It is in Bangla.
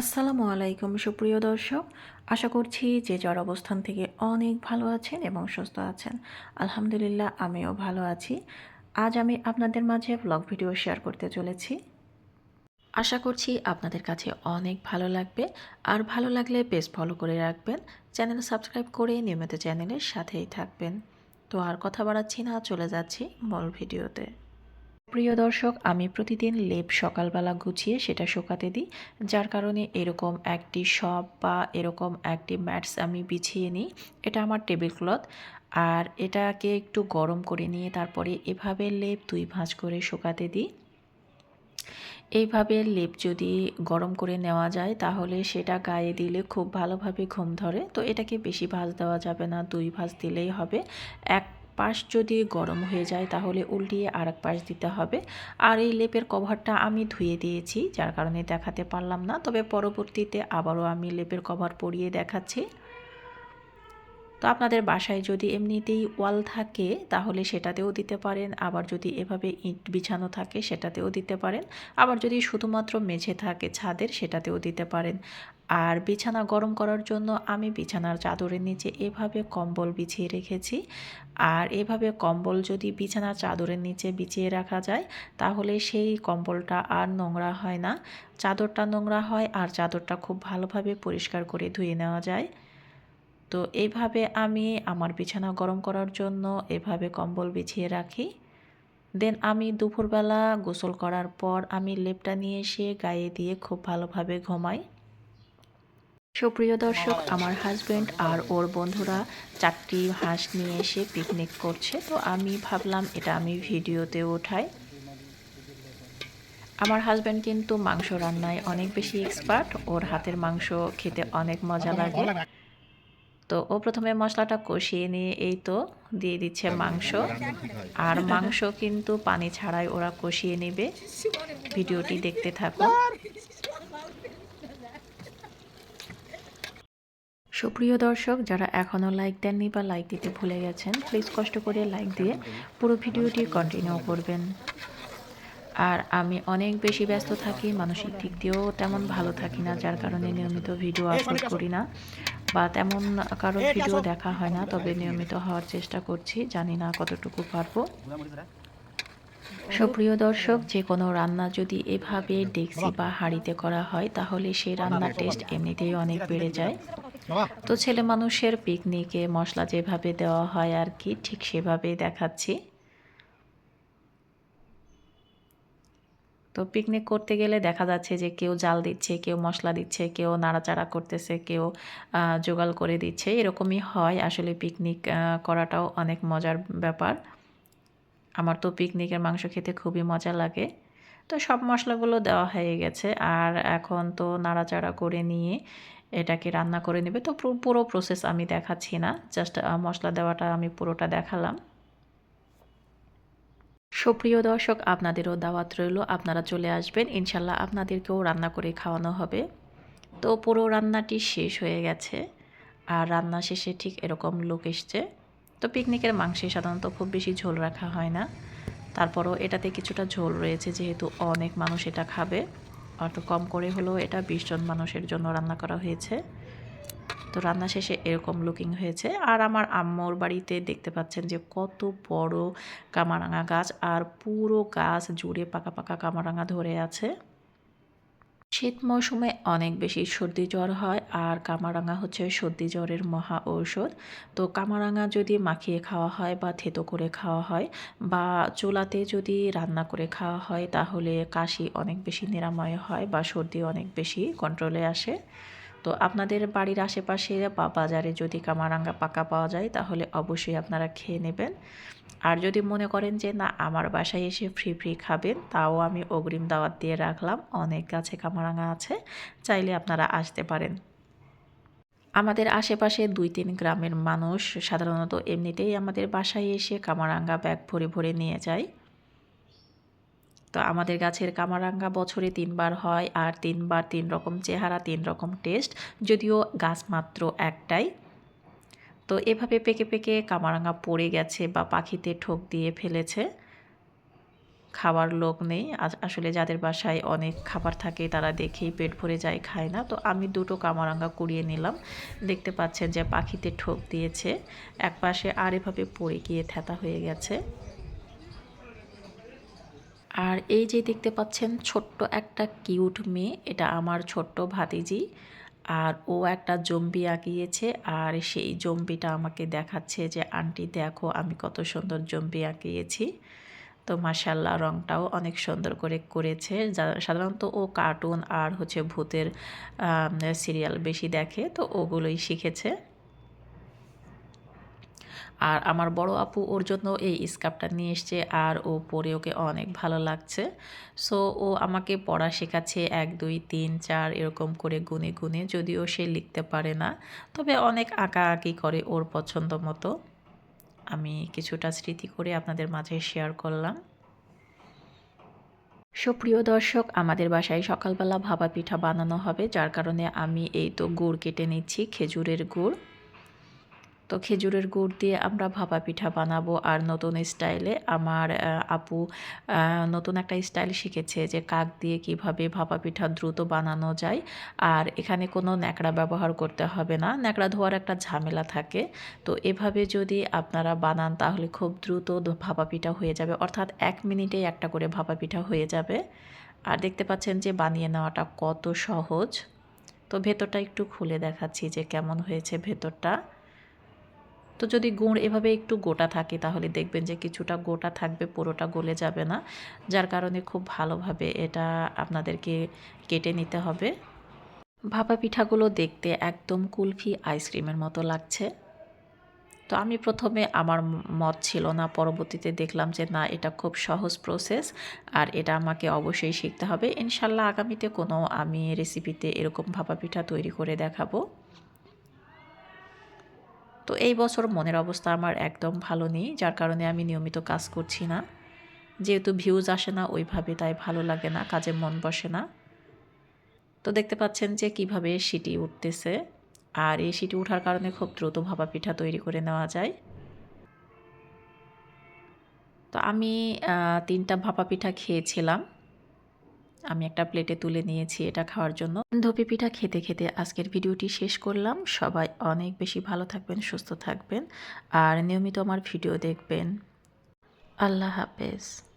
আসসালামু আলাইকুম, সুপ্রিয় দর্শক। আশা করছি যে যার অবস্থান থেকে অনেক ভালো আছেন এবং সুস্থ আছেন। আলহামদুলিল্লাহ, আমিও ভালো আছি। আজ আমি আপনাদের মাঝে ব্লগ ভিডিও শেয়ার করতে চলেছি। আশা করছি আপনাদের কাছে অনেক ভালো লাগবে। আর ভালো লাগলে পেজ ফলো করে রাখবেন। চ্যানেল সাবস্ক্রাইব করে নিয়মিত চ্যানেলের সাথেই থাকবেন। তো আর কথা বাড়াচ্ছি না, চলে যাচ্ছি মূল ভিডিওতে প্রিয় দর্শক, আমি প্রতিদিন লেপ সকালবেলা গুছিয়ে সেটা শুকাতে দিই। যার কারণে এরকম একটি শপ বা এরকম একটি ম্যাটস আমি বিছিয়ে নিই। এটা আমার টেবিল ক্লথ। আর এটাকে একটু গরম করে নিয়ে তারপরে এভাবে লেপ দুই ভাঁজ করে শুকাতে দিই। এইভাবে লেপ যদি গরম করে নেওয়া যায়, তাহলে সেটা গায়ে দিলে খুব ভালোভাবে ঘুম ধরে। তো এটাকে বেশি ভাঁজ দেওয়া যাবে না, দুই ভাঁজ দিলেই হবে। এক পাশ যদি গরম হয়ে যায় তাহলে উল্টিয়ে আর এক পাশ দিতে হবে। আর এই লেপের কভারটা আমি ধুয়ে দিয়েছি, যার কারণে দেখাতে পারলাম না। তবে পরবর্তীতে আবারও আমি লেপের কভার পরিয়ে দেখাচ্ছি। তো আপনাদের বাসায় যদি এমনিতেই ওয়াল থাকে তাহলে সেটাতেও দিতে পারেন। আবার যদি এভাবে ইট বিছানো থাকে সেটাতেও দিতে পারেন। আবার যদি শুধুমাত্র মেঝে থাকে ছাদের সেটাতেও দিতে পারেন। আর বিছানা গরম করার জন্য আমি বিছানার চাদরের নিচে এভাবে কম্বল বিছিয়ে রেখেছি। আর এভাবে কম্বল যদি বিছানার চাদরের নিচে বিছিয়ে রাখা যায়, তাহলে সেই কম্বলটা আর নোংরা হয় না। চাদরটা নোংরা হয় আর চাদরটা খুব ভালোভাবে পরিষ্কার করে ধুয়ে নেওয়া যায়। তো এইভাবে আমি আমার বিছানা গরম করার জন্য এভাবে কম্বল বিছিয়ে রাখি। দেন আমি দুপুরবেলা গোসল করার পর আমি লেপটা নিয়ে এসে গায়ে দিয়ে খুব ভালোভাবে ঘুমাই। সুপ্রিয় দর্শক, আমার হাজব্যান্ড আর ওর বন্ধুরা চারটি হাঁস নিয়ে এসে পিকনিক করছে। তো আমি ভাবলাম, এটা আমি ভিডিওতে ওঠাই আমার হাজব্যান্ড কিন্তু মাংস রান্নায় অনেক বেশি এক্সপার্ট ওর হাতের মাংস খেতে অনেক মজা লাগে। তো ও প্রথমে মশলাটা কষিয়ে নিয়ে এই তো দিয়ে দিচ্ছে মাংস। আর মাংস কিন্তু পানি ছাড়াই ওরা কষিয়ে নেবে। ভিডিওটি দেখতে থাকো সুপ্রিয় দর্শক, যারা এখনও লাইক দেননি বা লাইক দিতে ভুলে গেছেন প্লিজ কষ্ট করে লাইক দিয়ে পুরো ভিডিওটি কন্টিনিউ করবেন। আর আমি অনেক বেশি ব্যস্ত থাকি, মানসিক দিক দিয়েও তেমন ভালো থাকি না, যার কারণে নিয়মিত ভিডিও আপলোড করি না বা তেমন কারোর ভিডিও দেখা হয় না, তবে নিয়মিত হওয়ার চেষ্টা করছি, জানি না কতটুকু পারব। সুপ্রিয় দর্শক, যে কোনো রান্না যদি এভাবে ডেক্সি বা হাঁড়িতে করা হয়, তাহলে সেই রান্নার টেস্ট এমনিতেই অনেক বেড়ে যায়। তো ছেলে মানুষের পিকনিকে মশলা যেভাবে দেওয়া হয় আর কি, ঠিক সেভাবেই দেখাচ্ছি। তো পিকনিক করতে গেলে দেখা যাচ্ছে যে কেউ জাল দিচ্ছে, কেউ মশলা দিচ্ছে, কেউ নাড়াচাড়া করতেছে, কেউ জোগাল করে দিচ্ছে, এরকমই হয়। আসলে পিকনিক করাটাও অনেক মজার ব্যাপার। আমার তো পিকনিকের মাংস খেতে খুবই মজা লাগে। তো সব মশলাগুলো দেওয়া হয়ে গেছে আর এখন তো নাড়াচাড়া করে নিয়ে এটাকে রান্না করে নেবে। তো পুরো প্রসেস আমি দেখাচ্ছি না জাস্ট মশলা দেওয়াটা আমি পুরোটা দেখালাম। সুপ্রিয় দর্শক, আপনাদেরও দাওয়াত রইল। আপনারা চলে আসবেন, ইনশাল্লাহ আপনাদেরকেও রান্না করে খাওয়ানো হবে। তো পুরো রান্নাটি শেষ হয়ে গেছে আর রান্না শেষে ঠিক এরকম লোক এসছে। তো পিকনিকের মাংসে সাধারণত খুব বেশি ঝোল রাখা হয় না। তারপরও এটাতে কিছুটা ঝোল রয়েছে যেহেতু অনেক মানুষ এটা খাবে। একটু কম করে হলেও এটা বিশ জন মানুষের জন্য রান্না করা হয়েছে। তো রান্না শেষে এরকম লুকিং হয়েছে। আর আমার আম্মুর বাড়িতে দেখতে পাচ্ছেন যে কত বড় কামারাঙা গাছ আর পুরো গাছ জুড়ে পাকা পাকা কামারাঙা ধরে আছে। শীত মৌসুমে অনেক বেশি সর্দি জ্বর হয়, আর কামারাঙা হচ্ছে সর্দি জ্বরের মহা ঔষধ। তো কামারাঙা যদি মাখিয়ে খাওয়া হয় বা থেতো করে খাওয়া হয় বা চুলাতে যদি রান্না করে খাওয়া হয়, তাহলে কাশি অনেক বেশি নিরাময় হয় বা সর্দি অনেক বেশি কন্ট্রোলে আসে। তো আপনাদের বাড়ির আশেপাশে বা বাজারে যদি কামারাঙ্গা পাকা পাওয়া যায়, তাহলে অবশ্যই আপনারা খেয়ে নেবেন। আর যদি মনে করেন যে, না, আমার বাসায় এসে ফ্রি ফ্রি খাবেন তাও আমি অগ্রিম দাওয়াত দিয়ে রাখলাম। অনেক গাছে কামারাঙ্গা আছে, চাইলে আপনারা আসতে পারেন। আমাদের আশেপাশে দুই তিন গ্রামের মানুষ সাধারণত এমনিতেই আমাদের বাসায় এসে কামারাঙ্গা ব্যাগ ভরে ভরে নিয়ে যায়। তো আমাদের গাছের কামারাঙ্গা বছরে তিনবার হয় আর তিনবার তিন রকম চেহারা, তিন রকম টেস্ট যদিও গাছ মাত্র একটাই। তো এভাবে পেকে পেকে কামারাঙ্গা পড়ে গেছে বা পাখিতে ঠোক দিয়ে ফেলেছে। খাবার লোক নেই। আস- আসলে যাদের বাসায় অনেক খাবার থাকে তারা দেখেই পেট ভরে যায়, খায় না। তো আমি দুটো কামারাঙ্গা কুড়িয়ে নিলাম। দেখতে পাচ্ছেন যে পাখিতে ঠোক দিয়েছে। এক পাশে আর এভাবে পড়ে গিয়ে থ্যাতা হয়ে গেছে। আর এই যে দেখতে পাচ্ছেন, ছোট্ট একটা কিউট মেয়ে, এটা আমার ছোট্ট ভাতিজি। আর ও একটা জম্বি আঁকিয়েছে, আর সেই জম্বিটা আমাকে দেখাচ্ছে যে, আন্টি, দেখো আমি কত সুন্দর জম্বি আঁকিয়েছি। তো মাসাল্লাহ রংটাও অনেক সুন্দর করে করেছে। সাধারণত ও কার্টুন আর হচ্ছে ভূতের সিরিয়াল বেশি দেখে, তো ওগুলোই শিখেছে। আর আমার বড় আপু ওর জন্য এই স্কার্ফটা নিয়ে এসছে আর ও পরে ওকে অনেক ভালো লাগছে। সো ও আমাকে পড়া শেখাচ্ছে এক, দুই, তিন, চার এরকম করে গুনে গুনে, যদিও সে লিখতে পারে না। তবে অনেক আঁকা আঁকি করে ওর পছন্দ মতো। আমি কিছুটা স্মৃতি করে আপনাদের মাঝে শেয়ার করলাম। সুপ্রিয় দর্শক, আমাদের বাসায় সকালবেলা ভাপা পিঠা বানানো হবে, যার কারণে আমি এই তো গুড় কেটে নিচ্ছি, খেজুরের গুড়। তো খেজুরের গুড় দিয়ে আমরা ভাপা পিঠা বানাবো। আর নতুন স্টাইলে আমার আপু নতুন একটা স্টাইল শিখেছে যে কাক দিয়ে কীভাবে ভাপা পিঠা দ্রুত বানানো যায়। আর এখানে কোনো ন্যাকড়া ব্যবহার করতে হবে না। ন্যাকড়া ধোয়ার একটা ঝামেলা থাকে। তো এভাবে যদি আপনারা বানান তাহলে খুব দ্রুত ভাপা পিঠা হয়ে যাবে। অর্থাৎ এক মিনিটেই একটা করে ভাপা পিঠা হয়ে যাবে। আর দেখতে পাচ্ছেন যে বানিয়ে নেওয়াটা কত সহজ। তো ভেতরটা একটু খুলে দেখাচ্ছি যে কেমন হয়েছে ভেতরটা। তো যদি গুড় এভাবে একটু গোটা থাকে, তাহলে দেখবেন যে কিছুটা গোটা থাকবে, পুরোটা গলে যাবে না। যার কারণে খুব ভালোভাবে এটা আপনাদেরকে কেটে নিতে হবে। ভাপা পিঠাগুলো দেখতে একদম কুলফি আইসক্রিমের মতো লাগছে। তো আমি প্রথমে আমার মত ছিল না, পরবর্তীতে দেখলাম যে না, এটা খুব সহজ প্রসেস আর এটা আমাকে অবশ্যই শিখতে হবে। ইনশাল্লাহ আগামীতে কোনো আমি রেসিপিতে এরকম ভাপা পিঠা তৈরি করে দেখাবো। তো এই বছর মনের অবস্থা আমার একদম ভালো নেই, যার কারণে আমি নিয়মিত কাজ করছি না। যেহেতু ভিউজ আসে না ওইভাবে, তাই ভালো লাগে না, কাজে মন বসে না। তো দেখতে পাচ্ছেন যে কীভাবে সিটি উঠতেছে। আর এই সিটি ওঠার কারণে খুব দ্রুত ভাপা পিঠা তৈরি করে নেওয়া যায়। তো আমি তিনটা ভাপা পিঠা খেয়েছিলাম। আমি একটা প্লেটে তুলে নিয়েছি এটা খাওয়ার জন্য। ধপি পিঠা খেতে খেতে আজকের ভিডিওটি শেষ করলাম। সবাই অনেক বেশি ভালো থাকবেন, সুস্থ থাকবেন। আর নিয়মিত আমার ভিডিও দেখবেন। আল্লাহ হাফেজ।